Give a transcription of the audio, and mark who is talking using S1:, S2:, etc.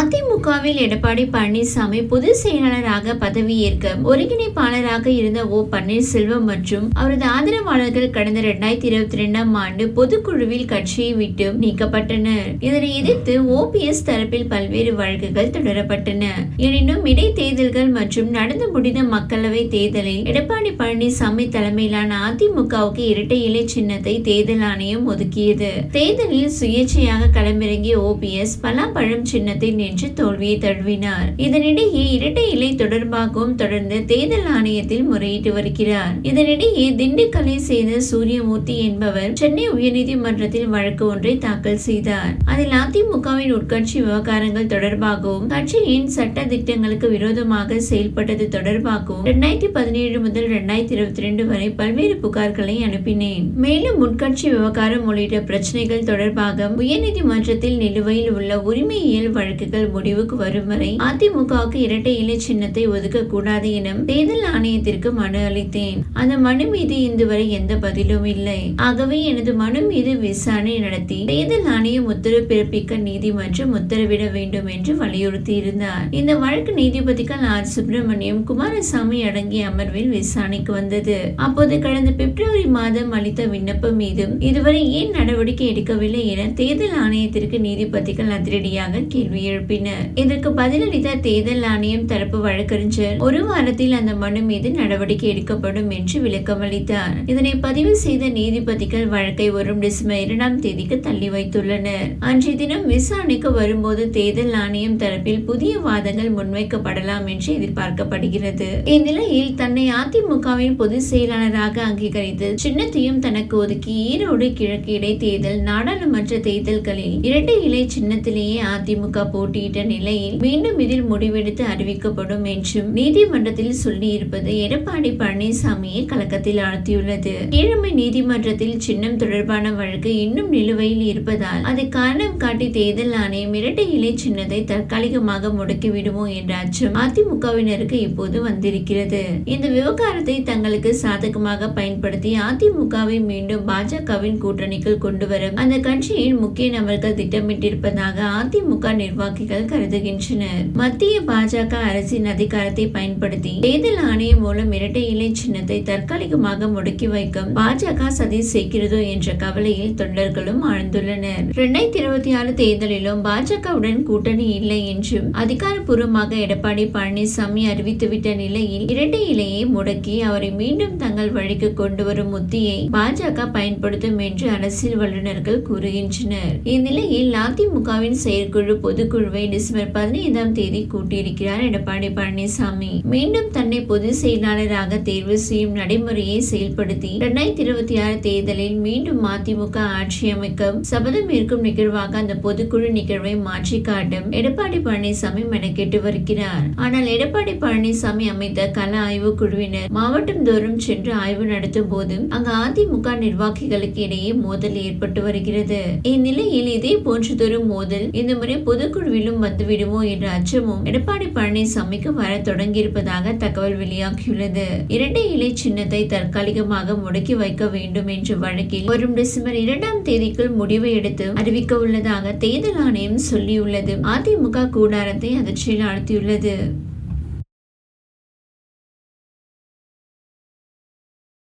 S1: அதிமுகவில் எடப்பாடி பழனிசாமி பொதுச் செயலாளராக பதவியேற்க ஒருங்கிணைப்பாளராக இருந்த ஓ பன்னீர்செல்வம் மற்றும் அவரது ஆதரவாளர்கள் கடந்த இரண்டாயிரத்தி இருபத்தி இரண்டாம் ஆண்டு பொதுக்குழுவில் கட்சியை விட்டு நீக்கப்பட்டனர். இதனை எதிர்த்து ஓபிஎஸ் தரப்பில் பல்வேறு வழக்குகள் தொடரப்பட்டன. எனினும் இடைத்தேர்தல்கள் மற்றும் நடந்து முடிந்த மக்களவை தேர்தலில் எடப்பாடி பழனிசாமி தலைமையிலான அதிமுகவுக்கு இரட்டை இலை சின்னத்தை தேர்தல் ஆணையம் ஒதுக்கியது. தேர்தலில் சுயேட்சையாக களமிறங்கிய ஓபிஎஸ் பலாப்பழம் சின்னத்தை என்று தோல்வியை தழுவினார். இதனிடையே இரட்டை இலை தொடர்பாகவும் தொடர்ந்து தேர்தல் ஆணையத்தில் முறையிட்டு வருகிறார். இதனிடையே திண்டுக்கலை சேர்ந்த சூரியமூர்த்தி என்பவர் சென்னை உயர்நீதிமன்றத்தில் வழக்கு ஒன்றை தாக்கல் செய்தார். அதில் அதிமுகவின் உட்கட்சி விவகாரங்கள் தொடர்பாகவும் கட்சியின் சட்ட திட்டங்களுக்கு விரோதமாக செயல்பட்டது தொடர்பாகவும் இரண்டாயிரத்தி பதினேழு முதல் இரண்டாயிரத்தி இருபத்தி ரெண்டு வரை பல்வேறு புகார்களை அனுப்பினேன். மேலும் உட்கட்சி விவகாரம் உள்ளிட்ட பிரச்சனைகள் தொடர்பாக உயர்நீதிமன்றத்தில் நிலுவையில் உள்ள உரிமையியல் வழக்குகள் முடிவுக்கு வரும் வரை அதிமுகவுக்கு இரட்டை இலை சின்னத்தை ஒதுக்க கூடாது என தேர்தல் ஆணையத்திற்கு மனு அளித்தேன். அந்த மனு மீது இன்று வரை எந்த பதிலும் இல்லை. ஆகவே எனது மனு மீது விசாரணை நடத்தி தேர்தல் ஆணையம் உத்தரவு பிறப்பிக்க நீதிமன்றம் உத்தரவிட வேண்டும் என்று வலியுறுத்தி இருந்தார் இந்த வழக்கு நீதிபதிகள் ஆர். சுப்பிரமணியம் குமாரசாமி அடங்கிய அமர்வில் விசாரணைக்கு வந்தது. அப்போது கடந்த பிப்ரவரி மாதம் அளித்த விண்ணப்பம் மீதும் இதுவரை ஏன் நடவடிக்கை எடுக்கவில்லை என தேர்தல் ஆணையத்திற்கு நீதிபதிகள் அதிரடியாக கேள்வி எழுப்பினர் எழுப்பினர் இதற்கு பதிலளித்த தேர்தல் ஆணையம் தரப்பு வழக்கறிஞர் ஒரு வாரத்தில் அந்த மனு மீது நடவடிக்கை எடுக்கப்படும் என்று விளக்கம் அளித்தார் இதனை பதிவு செய்த நீதிபதிகள் வழக்கை வரும் டிசம்பர் இரண்டாம் தேதிக்கு தள்ளி வைத்துள்ளனர். அன்றைய தினம் விசாரணைக்கு வரும்போது தேர்தல் ஆணையம் தரப்பில் புதிய வாதங்கள் முன்வைக்கப்படலாம் என்று எதிர்பார்க்கப்படுகிறது. இந்நிலையில் தன்னை அதிமுகவின் பொதுச் செயலாளராக அங்கீகரித்து சின்னத்தையும் தனக்கு ஒதுக்கி ஈரோடு கிழக்கு இடைத்தேர்தல் நாடாளுமன்ற தேர்தல்களில் இரட்டை இலை சின்னத்திலேயே அதிமுக போட்டி போட்டியிட்ட நிலையில் மீண்டும் இதில் முடிவெடுத்து அறிவிக்கப்படும் என்றும் நீதிமன்றத்தில் சொல்லியிருப்பது எடப்பாடி பழனிசாமியை கலக்கத்தில் ஆழ்த்தியுள்ளது. கீழமை நீதிமன்றத்தில் சின்னம் தொடர்பான வழக்கு இன்னும் நிலுவையில் இருப்பதால் அதை காரணம் காட்டி தேர்தல் ஆணையம் இரட்டை இலை சின்னத்தை தற்காலிகமாக முடக்கிவிடுமோ என்ற அச்சம் அதிமுகவினருக்கு இப்போது வந்திருக்கிறது. இந்த விவகாரத்தை தங்களுக்கு சாதகமாக பயன்படுத்தி அதிமுகவை மீண்டும் பாஜகவின் கூட்டணிக்குள் கொண்டு வர அந்த கட்சியின் முக்கிய நபர்கள் திட்டமிட்டிருப்பதாக அதிமுக நிர்வாகி நிர்வாகிகள் கருதுகின்றனர் மத்திய பாஜக அரசின் அதிகாரத்தை பயன்படுத்தி தேர்தல் ஆணையம் மூலம் இரட்டை இலை சின்னத்தை தற்காலிகமாக முடக்கி வைக்கும் பாஜக சதி சேர்க்கிறதோ என்ற கவலையில் தொண்டர்களும் ஆழ்ந்துள்ளனர். இரண்டாயிரத்தி இருபத்தி ஆறு தேர்தலிலும் பாஜகவுடன் கூட்டணி இல்லை என்றும் அதிகாரப்பூர்வமாக எடப்பாடி பழனிசாமி அறிவித்துவிட்ட நிலையில் இரட்டை இலையை முடக்கி அவரை மீண்டும் தங்கள் வழிக்கு கொண்டு வரும் உத்தியை பாஜக பயன்படுத்தும் என்று அரசியல் வல்லுநர்கள் கூறுகின்றனர். இந்நிலையில் அதிமுகவின் செயற்குழு பொதுக்குழு பொதுக்குழுவை டிசம்பர் பதினைந்தாம் தேதி கூட்டியிருக்கிறார் எடப்பாடி பழனிசாமி. மீண்டும் தன்னை பொதுச் செயலாளராக தேர்வு செய்யும் நடைமுறையை செயல்படுத்தி இரண்டாயிரத்தி இருபத்தி ஆறு தேர்தலில் மீண்டும் அதிமுக ஆட்சி அமைக்க சபதம் ஏற்கும் நிகழ்வாக அந்த பொதுக்குழு நிகழ்வை மாற்றி காட்டும் எடப்பாடி பழனிசாமி மெனக்கெட்டு வருகிறார். ஆனால் எடப்பாடி பழனிசாமி அமைத்த கல ஆய்வு குழுவினர் மாவட்டம் தோறும் சென்று ஆய்வு நடத்தும் போதும் அங்கு அதிமுக நிர்வாகிகளுக்கு இடையே மோதல் ஏற்பட்டு வருகிறது. இந்நிலையில் இதே போன்றதொரு மோதல் இந்த முறை பொதுக்குழுவின் பொதுக்குழுவிலும் வந்துவிடுமோ என்ற அச்சமும் எடப்பாடி பழனிசாமிக்கு வர தொடங்கியிருப்பதாக தகவல் வெளியாகியுள்ளது. இரட்டை இலை சின்னத்தை தற்காலிகமாக முடக்கி வைக்க வேண்டும் என்ற வழக்கில் வரும் டிசம்பர் இரண்டாம் தேதிக்குள் முடிவை எடுத்து அறிவிக்க உள்ளதாக தேர்தல் ஆணையம் சொல்லியுள்ளது. அதிமுக கூடாரத்தை அதிர்ச்சியில் ஆழ்த்தியுள்ளது.